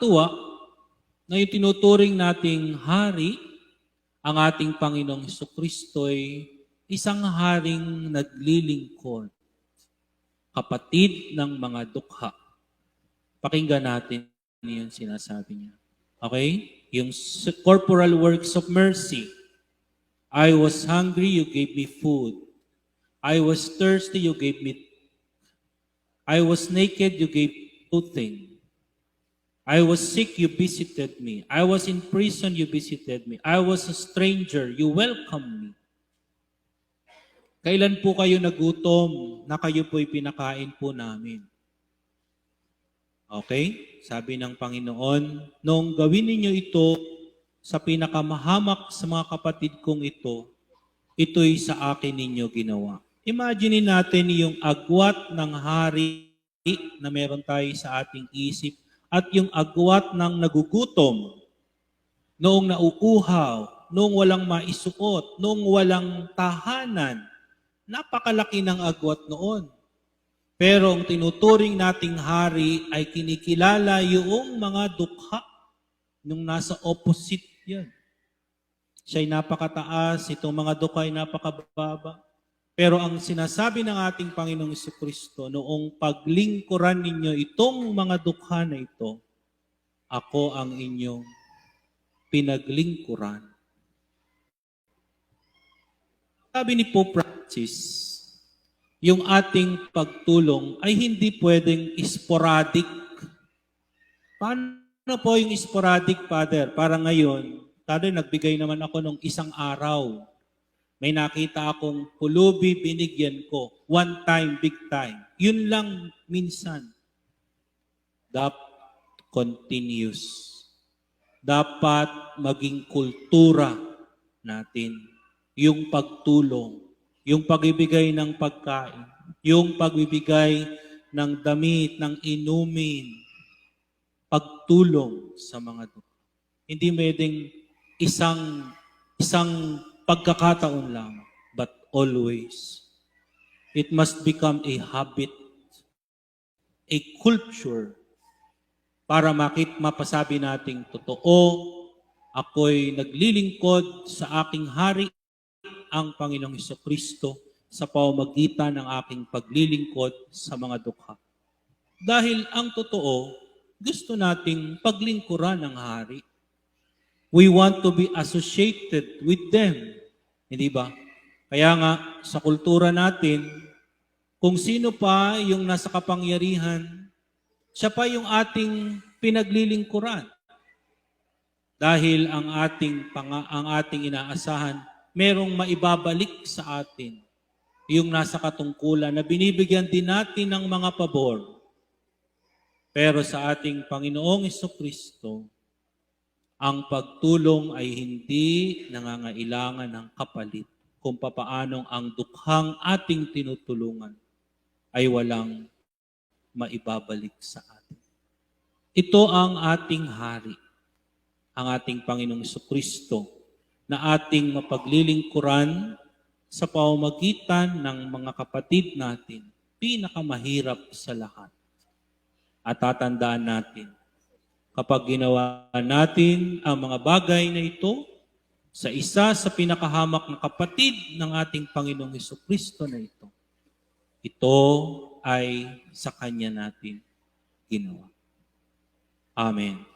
Nakakatuwa na yung tinuturing nating hari, ang ating Panginoong Heso Kristo'y isang haring naglilingkod, kapatid ng mga dukha. Pakinggan natin yung sinasabi niya. Okay? Yung corporal works of mercy. I was hungry, you gave me food. I was thirsty, you gave me. I was naked, you gave clothing. I was sick, you visited me. I was in prison, you visited me. I was a stranger, you welcomed me. Kailan po kayo nagutom na kayo po'y pinakain po namin? Okay? Sabi ng Panginoon, nung gawin ninyo ito sa pinakamahamak sa mga kapatid kong ito, ito'y sa akin ninyo ginawa. Imagine natin yung agwat ng hari na meron tayo sa ating isip at yung agwat ng nagugutom noong nauuhaw, noong walang maisuot, noong walang tahanan. Napakalaki ng agwat noon. Pero ang tinuturing nating hari ay kinikilala yung mga dukha nung nasa opposite yan. Siya'y napakataas, itong mga dukha ay napakababa. Pero ang sinasabi ng ating Panginoong Kristo, noong paglingkuran ninyo itong mga dukha na ito, ako ang inyong pinaglingkuran. Sabi ni Pope Francis, yung ating pagtulong ay hindi pwedeng sporadic. Paano po yung sporadic, Father? Para ngayon, Father, nagbigay naman ako ng isang araw. May nakita akong pulubi, binigyan ko. One time, big time. Yun lang minsan. Dapat continuous. Dapat maging kultura natin. Yung pagtulong, yung pagbibigay ng pagkain, yung pagbibigay ng damit, ng inumin, pagtulong sa mga dukha. Hindi pwedeng isang isang pagkakataon lang, but always. It must become a habit, a culture, para makit mapasabi nating totoo, ako'y naglilingkod sa aking hari, ang Panginoong Heso Kristo, sa pamamagitan ng aking paglilingkod sa mga dukha. Dahil ang totoo, gusto nating paglingkuran ng hari. We want to be associated with them. Hindi ba? Kaya nga, sa kultura natin, kung sino pa yung nasa kapangyarihan, siya pa yung ating pinaglilingkuran. Dahil ang ating, panga, ang ating inaasahan, merong maibabalik sa atin yung nasa katungkulan na binibigyan din natin ng mga pabor. Pero sa ating Panginoong Kristo, ang pagtulong ay hindi nangangailangan ng kapalit kung papaanong ang dukhang ating tinutulungan ay walang maibabalik sa atin. Ito ang ating hari, ang ating Panginoong Kristo, na ating mapaglilingkuran sa pamamagitan ng mga kapatid natin, pinakamahirap sa lahat. At tatandaan natin, kapag ginawa natin ang mga bagay na ito sa isa sa pinakahamak na kapatid ng ating Panginoong Heso Kristo na ito, ito ay sa Kanya natin ginawa. Amen.